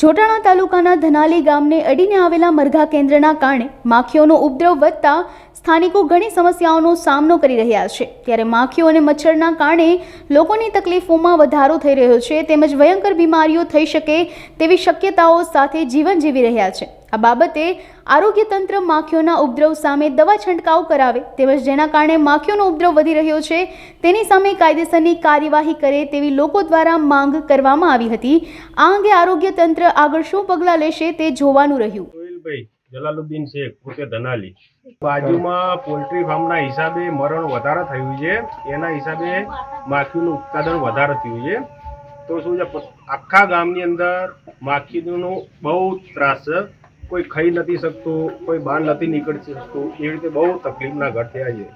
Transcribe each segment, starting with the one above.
જોટાણા તાલુકાના ધનાલી ગામને અડીને આવેલા મરઘા કેન્દ્રના કારણે માખીઓનો ઉપદ્રવ વધતા સ્થાનિકો ઘણી સમસ્યાઓનો સામનો કરી રહ્યા છે. ત્યારે માખીઓ અને મચ્છરના કારણે લોકોની તકલીફોમાં વધારો થઈ રહ્યો છે. તેમજ ભયંકર બીમારીઓ થઈ શકે તેવી શક્યતાઓ સાથે જીવન જીવી રહ્યા છે. આ બાબતે આરોગ્ય તંત્ર માખીઓના ઉપદ્રવ સામે દવા છંટકાવ કરાવે તેમજ જેના કારણે માખીઓનો ઉપદ્રવ વધી રહ્યો છે, તેની સામે કાયદેસરની કાર્યવાહી કરે તેવી લોકો દ્વારા માંગ કરવામાં આવી હતી. આ અંગે આરોગ્ય તંત્ર આગળ શું પગલાં લેશે તે જોવાનું રહ્યું. જલાલુદ્દીન શેખ, પોતે ધનાલી. બાજુમાં પોલ્ટ્રી ફાર્મના હિસાબે મરણ વધારે થયું છે, એના હિસાબે માખીનું ઉત્પાદન વધારે થયું છે. તો શું છે, આખા ગામની અંદર માખીનું બહુ ત્રાસ છે. કોઈ ખાઈ નથી શકતું, કોઈ બહાર નથી નીકળી શકતું. એવી રીતે બહુ તકલીફના ઘર થયા છે.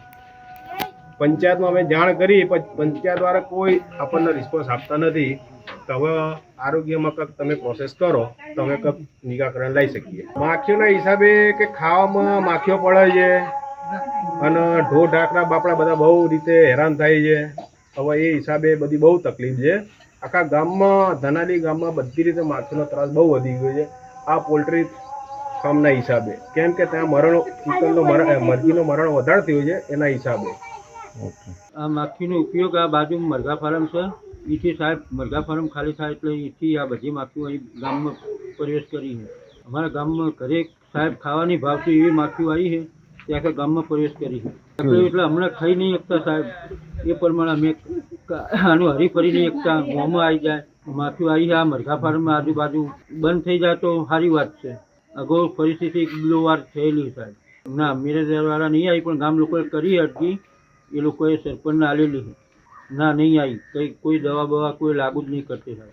પંચાયતમાં અમે જાણ કરી, પણ પંચાયત દ્વારા કોઈ આપણને રિસ્પોન્સ આપતા નથી. તો હવે આરોગ્યમાં કંઈક તમે પ્રોસેસ કરો, તો અમે કંઈક નિરાકરણ લઈ શકીએ. માખીઓના હિસાબે કે ખાવામાં માખીઓ પડે છે, અને ઢોર ઢાકરા બાપડા બધા બહુ રીતે હેરાન થાય છે. હવે એ હિસાબે બધી બહુ તકલીફ છે. આખા ગામમાં, ધનાલી ગામમાં બધી રીતે માખીનો ત્રાસ બહુ વધી ગયો છે. આ પોલ્ટ્રી ફાર્મના હિસાબે. કેમ કે ત્યાં મરણ ચિકનનો મરણ મરઘીનો મરણ વધારે થયું છે એના હિસાબે. આ માખીનો ઉપયોગ આ બાજુ મરઘા ફાર્મ છે. એથી સાહેબ મરઘા ફાર્મ ખાલી થાય એટલે એથી આ બધી માખીઓ અહીં ગામમાં પ્રવેશ કરી છે. અમારા ગામમાં ઘરે સાહેબ ખાવાની ભાવતી એવી માખીઓ આવી છે તે આખા ગામમાં પ્રવેશ કરી છે. એટલે એટલે હમણાં ખાઈ નહીં શકતા સાહેબ. એ પ્રમાણે અમે આનું આનું હરીફરી નહીં શકતા. મોંમાં આવી જાય માખીઓ આવી છે આ મરઘા ફાર્મમાં આજુબાજુ બંધ થઈ જાય તો સારી વાત છે. અગાઉ પરિસ્થિતિ એક બે વાર થયેલી સાહેબ. ના, મેરેજવાળા નહીં આવી, પણ ગામ લોકોએ કરી અટકી એ લોકોએ સરપંચને આલેલી ના, નહીં આવી. કંઈ, કોઈ દવા બવા કોઈ લાગુ જ નહીં કરતી સાહેબ.